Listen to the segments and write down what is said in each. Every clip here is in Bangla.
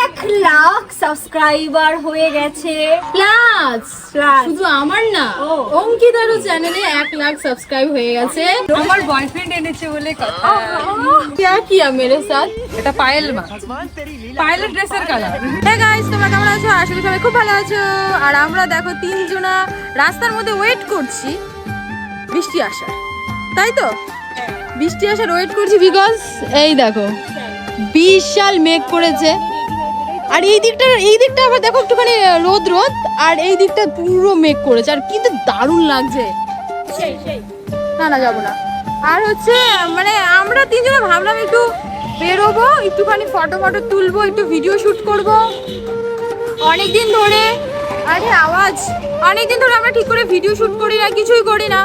এক লাখ সাবস্ক্রাইবার হয়ে গেছে প্লাস Plus। শুধু আমার না ও। অঙ্কিতারও চ্যানেলে এক লাখ সাবস্ক্রাইব হয়ে গেছে আমার বয়ফ্রেন্ড এনেছে বলে কথা क्या किया मेरे साथ এটা পায়েল মাছ পায়েলের ড্রেসের কালার হ্যাঁ গাইস তোমরা কেমন আছো আশা করি সবাই খুব ভালো আছো আর আমরা দেখো তিনজনা রাস্তার মধ্যে ওয়েট করছি বৃষ্টি আসার তাই তো বৃষ্টি আসার ওয়েট করছি বিকজ এই দেখো বিশাল মেঘ করেছে। আর এই দিকটা এই দিকটা আবার দেখো একটুখানি রোদ রোদ আর এই দিকটা পুরো মেঘ করেছে। আর কিন্তু দারুণ লাগছে। না না যাব না। আর হচ্ছে মানে আমরা তিনজনে ভাবলাম একটু বেরোবো একটুখানি ফটো ফটো তুলবো একটু ভিডিও শুট করব। অনেকদিন ধরে আরে আওয়াজ। অনেকদিন ধরে আমরা ঠিক করে ভিডিও শুট করি না কিছুই করি না।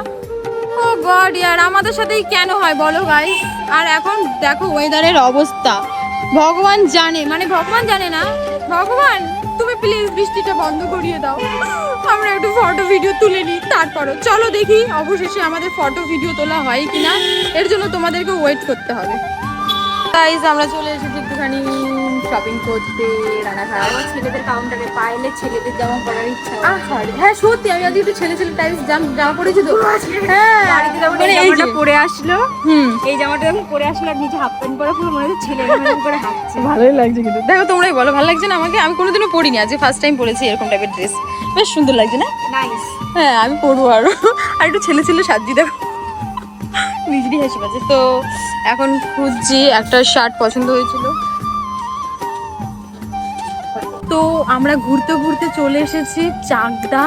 ও গড, ইয়ার, আমাদের সাথেই কেন হয় বলো ভাই আর এখন দেখো ওয়েদারের অবস্থা। ভগবান জানে মানে ভগবান জানে না। ভগবান, তুমি প্লিজ বৃষ্টিটা বন্ধ করিয়ে দাও। আমরা একটু ফটো ভিডিও তুলে নিই, তারপরও। চলো দেখি, অবশেষে আমাদের ফটো ভিডিও তোলা হয় কিনা। এর জন্য তোমাদেরকে ওয়েট করতে হবে। গাইজ আমরা চলে এসেছি একটুখানি শপিং করতে রানাঘাট আমার ছেলেদের কাউন্টারে পাইলে ছেলেদের জামা পরার ইচ্ছা আহা, হ্যাঁ সত্যি আমি আজকে একটু ছেলে ছেলে টাইপস জামা পরেছি তো। হ্যাঁ বাড়িতে যখন মানে এই জামাটা পরে আসলো হুম। এই জামাটা যখন পরে আসলো আর নিচে হাফ প্যান্ট পরে পুরো মনে হচ্ছে ছেলে এরকম করে হাঁটছে। ভালোই লাগছে কিন্তু। দেখো তোমরাই বলো ভালো লাগছে না আমাকে? আমি কোনোদিনও পরিনি আজকে ফার্স্ট টাইম পরেছি এরকম টাইপের ড্রেস বেশ সুন্দর লাগছে না? নাইস হ্যাঁ আমি পরবো আরও। আর একটু ছেলে ছেলে সাজি দেখো। নিজেরই হাসি পাচ্ছে। তো এখন খুঁজছি একটা শার্ট পছন্দ হয়েছিল। তো আমরা ঘুরতে ঘুরতে চলে এসেছি চাকদা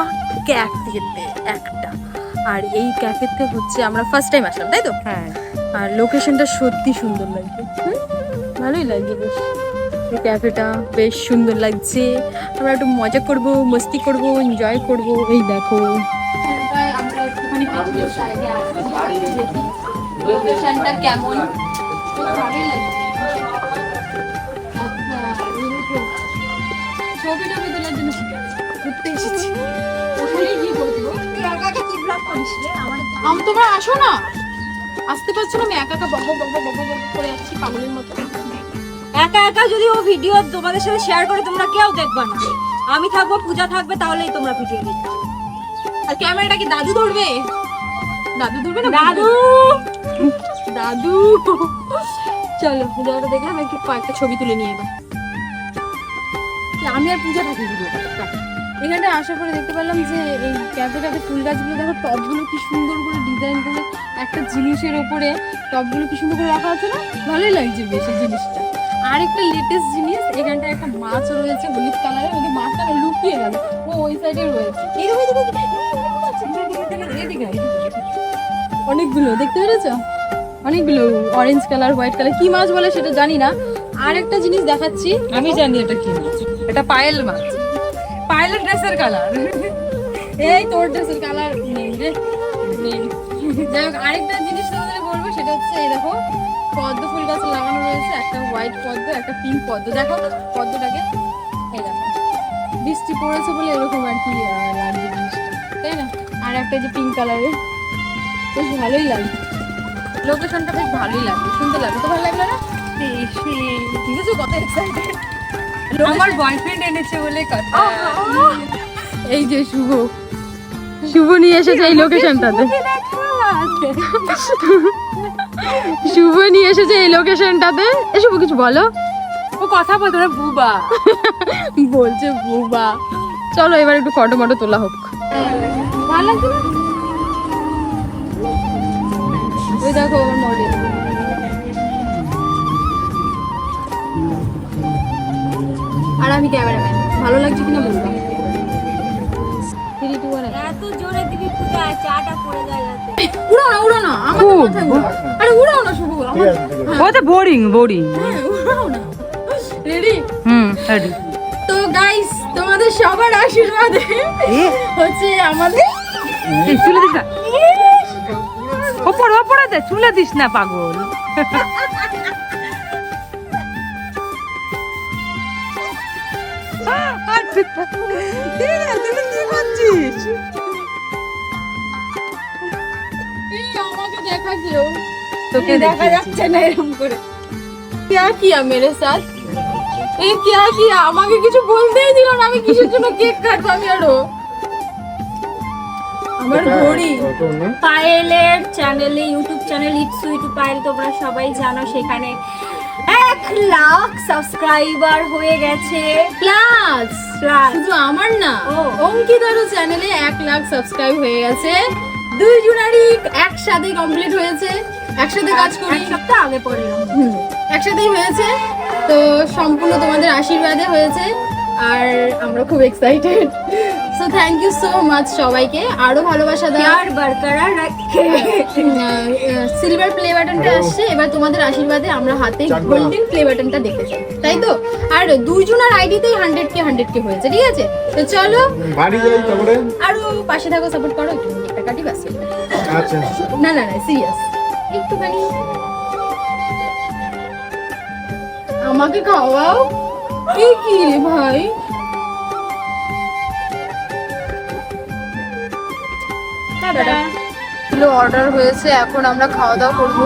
ক্যাফেতে একটা। আর এই ক্যাফেতে হচ্ছে আমরা ফার্স্ট টাইম আসলাম তাই তো? হ্যাঁ। আর লোকেশনটা সত্যি সুন্দর লাগছে। হুম? ভালোই লাগছে বেশ। এই ক্যাফেটা বেশ সুন্দর লাগছে। আমরা একটু মজা করব মস্তি করব এনজয় করব। এই দেখো। আমরা একটুখানি পেছনের সাইডে লোকেশনটা কেমন? ভালোই লাগছে। ছবি টবি তোলার জন্য ঘুরতে এসেছি। ওখানে করব একা একা কি ব্লগ করিস রে? আমার আমি তোমরা আসো না। আসতে পারছ না আমি একা একা বক বক বক বক করে যাচ্ছি পাগলের মতো। একা একা যদি ও ভিডিও তোমাদের সাথে শেয়ার করে তোমরা কেউ দেখবা না। আমি থাকব পূজা থাকবে তাহলেই তোমরা ভিডিও দেখবে। আর ক্যামেরাটা কি দাদু ধরবে? দাদু ধরবে না দাদু! দাদু! চলো জায়গাটা দেখলাম একটু কয়েকটা ছবি তুলে নিয়ে এবার। আমি আর পূজা থাকি এখানটা আসার পরে দেখতে পেলাম যে এই ক্যাফেটাতে ফুল গাছগুলো, দেখো টবগুলো কি সুন্দর করে ডিজাইন করে একটা জিনিসের ওপরে টবগুলো কি সুন্দর করে রাখা আছে না? ভালোই লাগছে বেশ এই জিনিসটা। আর একটা লেটেস্ট জিনিস এখানটা একটা মাছ রয়েছে হলুদ কালারের ওই মাছটা লুকিয়ে গেল, ও ওই সাইডে রয়েছে। অনেকগুলো, দেখতে পেরেছ? অনেকগুলো অরেঞ্জ কালার হোয়াইট কালার কি মাছ বলে সেটা জানি না আর একটা জিনিস দেখাচ্ছি। আমি জানি এটা কি মাছ। এটা পায়েল মাছ। পায়েলের ড্রেসের কালার এই তোর ড্রেসের কালার নেই রে। যাই হোক আরেকটা জিনিস তোমাদের বলব সেটা হচ্ছে এই দেখো পদ্ম ফুল গাছ লাগানো রয়েছে একটা হোয়াইট পদ্ম একটা পিঙ্ক পদ্ম। দেখো পদ্মটাকে এই দেখো বৃষ্টি পড়েছে বলে এরকম আর কি জিনিসটা তাই না? আর একটা যে পিঙ্ক কালারের বেশ ভালোই লাগছে লোকেশনটা বেশ ভালোই লাগবে সুন্দর লাগবে তো ভালো লাগল না? ঠিক কত এক্সাইটেড আমার বয়ফ্রেন্ড এনেছে বলে কথা। এই যে শুভ। শুভ নিয়ে এসেছে এই লোকেশনটাতে শুভ নিয়ে এসেছে এই লোকেশনটাতে এ শুভ কিছু বলো? ও কথা বলতো না বুবা। বলছে বুবা। চলো এবার একটু ফটো মটো তোলা হোক। ভালো লাগছে না শুভ আমার ও তো বোরিং বোরিং হ্যাঁ উড়াও না। রেডি হুম রেডি তো গাইস তোমাদের সবার আশীর্বাদে হচ্ছে আমাদের চুলে দিস না। ওপরে ওপরে দে চুলে দিস না পাগল। এই আমাকে দেখা কেউ তোকে দেখা যাচ্ছে না এরকম করে क्या किया मेरे साथ এ क्या किया আমাকে কিছু বলতেই দিল না আমি কিসের জন্য কেক কাটবো আমি আরো আমার ঘড়ি পায়েলের চ্যানেলে YouTube channel it's YouTube Payel তোমরা সবাই জানো সেখানে এক লাখ সাবস্ক্রাইবার হয়ে গেছে। প্লাস। শুধু আমার না। অঙ্কিতারও চ্যানেলে এক লাখ সাবস্ক্রাইব হয়ে গেছে। দুই জনারই একসাথে কমপ্লিট হয়েছে। একসাথে কাজ করি। এক সপ্তাহ আগে হুম, একসাথেই হয়েছে। তো সম্পূর্ণ তোমাদের আশীর্বাদে হয়েছে। আর আমরা খুব excited so thank you so much সবাইকে। আরও ভালোবাসা দাও। প্যার বরকরার রাখে সিলভার প্লে বাটনটা আসছে এবার তোমাদের আশীর্বাদে আমরা হাতে। গোল্ডেন প্লে বাটনটা দেখতে চাই। তাই তো? আর দুইজনের আইডিতেই হান্ড্রেড কে হান্ড্রেড কে হয়েছে ঠিক আছে? তো চলো। বাড়ি যাই তারপরে আরও পাশে থাকো সাপোর্ট করো একটু একটা কাটি বাস আচ্ছা। না না না সিরিয়াস একটুখানি। আমাকে খাওয়াও? কি কি রে ভাই? কিলো অর্ডার হয়েছে এখন আমরা খাওয়া দাওয়া করব।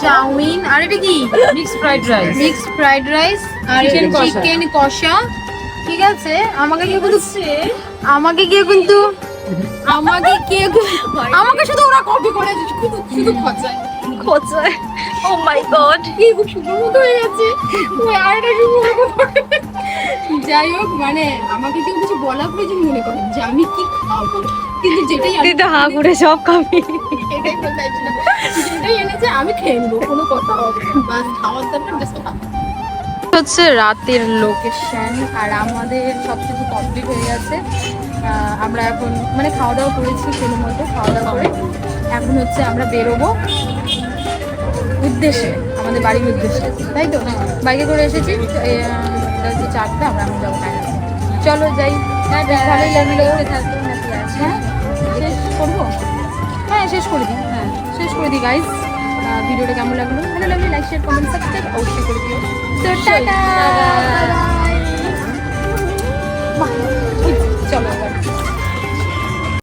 চাউমিন আর এটা কি? Mix fried rice mix fried rice আর চিকেন কষা। ঠিক আছে আমাকে কি বলছে আমাকে কেউ কিন্তু আমাকে কেউ আমাকে শুধু ওরা কপি করে শুধু শুধু খচায় খোঁচায় ও মাই গড কি খুব সুন্দর মতো হয়ে গেছে। ওই আরেকটা শুধু। যাই হোক মানে আমাকে কেউ কিছু বলা প্রয়োজন মনে করেন যে আমি কি খাব। কিন্তু যেটাই তুই তো হা করে সব খাবি। এটাই বলতে চাইছিলাম যেটাই এনেছে আমি খেয়ে নেব কোনো কথা হবে বাস খাওয়ার দরকার জাস্ট হচ্ছে রাতের লোকেশন আর আমাদের সব কিছু কমপ্লিট হয়ে গেছে। আমরা এখন মানে খাওয়া দাওয়া করেছি কোনো মতো খাওয়া দাওয়া করে। এখন হচ্ছে আমরা বেরোবো উদ্দেশ্যে আমাদের বাড়ির উদ্দেশ্যে। তাই তো? বাইকে করে এসেছি। সকাল যে চারটা আমরা আমি যাব চলো যাই। হ্যাঁ, ভালোই লাগল। হ্যাঁ, হ্যাঁ, হ্যাঁ শেষ করব? হ্যাঁ শেষ করে দিই হ্যাঁ শেষ করে দিই গাইস ভিডিওটা কেমন লাগল? ভালো লাগলে লাইক শেয়ার কমেন্ট সাবস্ক্রাইব অবশ্যই করে দিও। তো টাটা! চলো।